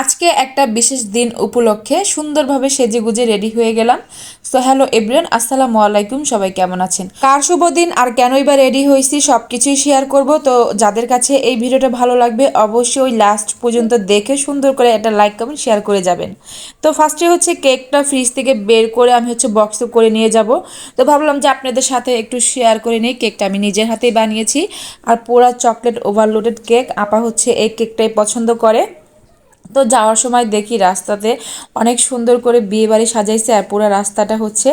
আজকে একটা বিশেষ দিন উপলক্ষে সুন্দরভাবে সেজে গুজে রেডি হয়ে গেলাম। সো হ্যালো এভরিওয়ান আসসালামু আলাইকুম, সবাই কেমন আছেন? কার শুভ দিন আর কেনই বা রেডি হয়েছি সব কিছুই শেয়ার করব। তো যাদের কাছে এই ভিডিওটা ভালো লাগবে, অবশ্যই ওই লাস্ট পর্যন্ত দেখে সুন্দর করে একটা লাইক কমেন্ট শেয়ার করে যাবেন। তো ফার্স্টে হচ্ছে কেকটা ফ্রিজ থেকে বের করে আমি হচ্ছে বক্সে করে নিয়ে যাব। তো ভাবলাম যে আপনাদের সাথে একটু শেয়ার করে নিই কেকটা আমি নিজের হাতেই বানিয়েছি। আর পোড়া চকলেট ওভারলোডেড কেক আপা হচ্ছে এই কেকটাই পছন্দ করে। তো যাওয়ার সময় দেখি রাস্তাতে অনেক সুন্দর করে বিয়ে বাড়ি সাজাইছে আর পুরো রাস্তাটা হচ্ছে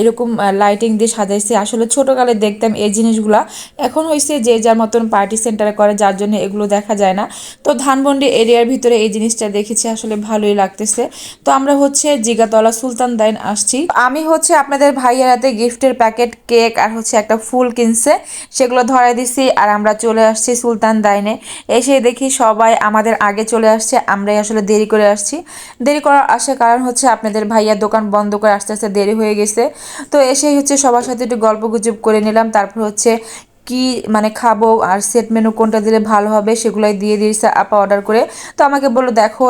এরকম লাইটিং দিয়ে সাজাইছে। আসলে ছোটোকালে দেখতাম এই জিনিসগুলা। এখন হয়েছে যে যার মতন পার্টি সেন্টারে করে, যার জন্য এগুলো দেখা যায় না। তো ধানমন্ডি এরিয়ার ভিতরে এই জিনিসটা দেখেছি, আসলে ভালোই লাগতেছে। তো আমরা হচ্ছে জিগাতলা সুলতান দাইন আসছি। আমি হচ্ছে আপনাদের ভাইয়ের হাতে গিফটের প্যাকেট, কেক আর হচ্ছে একটা ফুল কিনছে। সেগুলো ধরাই দিছি আর আমরা চলে আসছি সুলতান দাইনে। এসে দেখি সবাই আমাদের আগে চলে আসছে। আমরা আসলে দেরি করে আসছি। দেরি করার আসার কারণ হচ্ছে আপনাদের ভাইয়া দোকান বন্ধ করে আস্তে আস্তে দেরি হয়ে গেছে। তো এসেই হচ্ছে সবার সাথে একটু গল্প গুজব করে নিলাম। তারপর হচ্ছে কি মানে খাব আর সেট মেনু কোনটা দিলে ভালো হবে সেগুলাই দিয়ে দিয়েছে আপা অর্ডার করে। তো আমাকে বলল, দেখো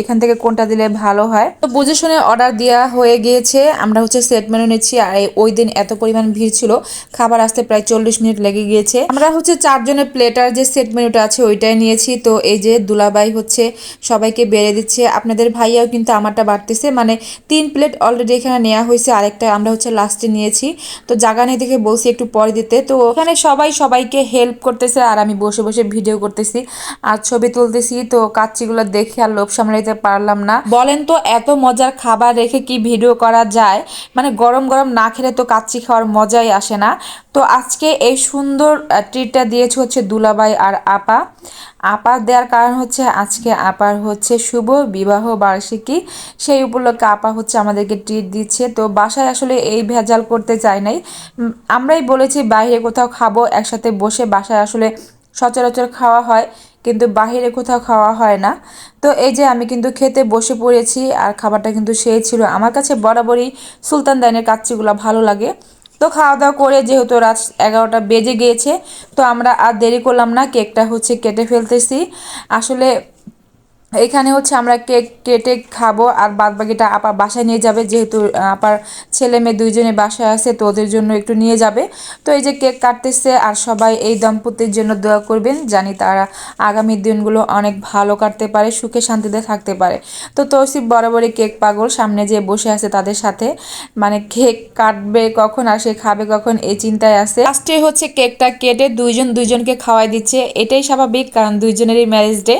এখান থেকে কোনটা দিলে ভালো হয়? তো বুঝে শুনে অর্ডার দেওয়া হয়ে গিয়েছে। আমরা হচ্ছে সেট মেনু নিচ্ছি আর ওই দিন এত পরিমাণ ভিড় ছিল, খাবার আসতে প্রায় চল্লিশ মিনিট লেগে গিয়েছে। আমরা হচ্ছে চারজনের প্লেটার যে সেট মেনুটা আছে ওইটাই নিয়েছি। তো এই যে দুলাবাই হচ্ছে সবাইকে বেড়ে দিচ্ছে। আপনাদের ভাইয়াও কিন্তু আমারটা বাড়তেছে। মানে তিন প্লেট অলরেডি এখানে নেওয়া হয়েছে। আরেকটা আমরা হচ্ছে লাস্টে নিয়েছি। তো জায়গা নেই দেখে বলছি একটু পরে দিতে। তো ওখানে সব সবাই সবাইকে হেল্প করতেছে আর আমি বসে বসে ভিডিও করতেছি। আর ছবি তুলতেছি, তো কাচ্চিগুলো দেখে আর লোভ সামলাইতে পারলাম না। বলেন তো, এত মজার খাবার রেখে কি ভিডিও করা যায়? মানে গরম গরম না খেলে তো কাচ্চি খাওয়ার মজাই আসে না। তো আজকে এই সুন্দর ট্রিটটা দিয়েছে হচ্ছে দুলাবাই আর আপা। আপার দেওয়ার কারণ হচ্ছে আজকে আপার হচ্ছে শুভ বিবাহ বার্ষিকী। সেই উপলক্ষে আপা হচ্ছে আমাদেরকে ট্রিট দিচ্ছে। তো বাসায় আসলে এই ভেজাল করতে চাই নাই। আমরাই বলেছি বাইরে কোথাও খাব, একসাথে বসে বাসায় আসলে সচরাচর খাওয়া হয়, কিন্তু বাহিরে কোথাও খাওয়া হয় না। তো এই যে আমি কিন্তু খেতে বসে পড়েছি আর খাবারটা কিন্তু সেই ছিল। আমার কাছে বরাবরই সুলতান দাইনের কাচ্চিগুলো ভালো লাগে। তো খাওয়া দাওয়া করে যেহেতু রাত এগারোটা বেজে গিয়েছে, তো আমরা আর দেরি করলাম না, কেকটা হচ্ছে কেটে ফেলতেছি। আসলে এখানে হচ্ছে আমরা কেক, কেটে খাব আর বাদ বাকিটা আপা বাসায় নিয়ে যাবে। যেহেতু আপার ছেলে মেয়ে দুইজনে বাসায় আছে, তো ওদের জন্য একটু নিয়ে যাবে। তো এই যে কেক কাটতেছে আর সবাই এই দম্পতির জন্য দোয়া করবেন, জানি তারা আগামী দিনগুলো অনেক ভালো কাটতে পারে, সুখে শান্তিতে থাকতে পারে। তো তৌসিফ বরাবরই কেক পাগল, সামনে যে বসে আছে তাদের সাথে। মানে কেক কাটবে কখন আর সে খাবে কখন এই চিন্তায় আছে। লাস্টে হচ্ছে কেকটা কেটে দুইজন দুইজনকে খাওয়াই দিচ্ছে। এটাই স্বাভাবিক, কারণ দুইজনেরই ম্যারেজ ডে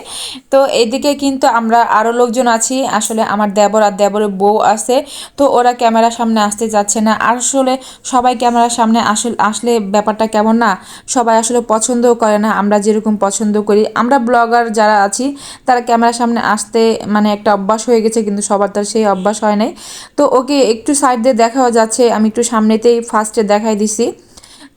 তো এইদিকে কিন্তু আমরা আরও লোকজন আছি। আসলে আমার দেবর আর দেবরের বউ আছে। তো ওরা ক্যামেরার সামনে আসতে যাচ্ছে না। আসলে সবাই ক্যামেরার সামনে আসলে আসলে ব্যাপারটা কেমন না? সবাই আসলে পছন্দও করে না। আমরা যেরকম পছন্দ করি, আমরা ব্লগার যারা আছি, তারা ক্যামেরার সামনে আসতে মানে একটা অভ্যাস হয়ে গেছে, কিন্তু সবার তার সেই অভ্যাস হয় নাই। তো ওকে একটু সাইড দিয়ে দেখাও যাচ্ছে। আমি একটু সামনেতেই ফার্স্টে দেখাই দিছি।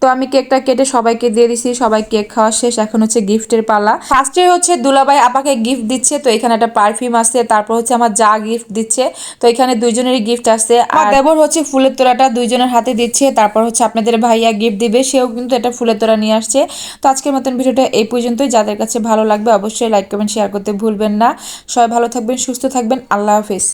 তো আমি কেকটা কেটে সবাইকে দিয়ে দিছি সবাই কেক খাওয়া শেষ এখন হচ্ছে গিফটের পালা। ফার্স্টে হচ্ছে দুলাভাই আপাকে গিফট দিচ্ছে তো এখানে একটা পারফিউম আছে তারপর হচ্ছে আমার যা গিফট দিচ্ছে তো এখানে দুইজনেরই গিফট আছে। আর দেবর হচ্ছে ফুলের তোড়াটা দুইজনের হাতে দিচ্ছে তারপর হচ্ছে আপনাদের ভাইয়া গিফট দিবে সেও কিন্তু একটা ফুলের তোড়া নিয়ে আসছে। তো আজকের মতন ভিডিওটা এই পর্যন্তই যাদের কাছে ভালো লাগবে অবশ্যই লাইক কমেন্ট শেয়ার করতে ভুলবেন না। সবাই ভালো থাকবেন সুস্থ থাকবেন আল্লাহ হাফিজ।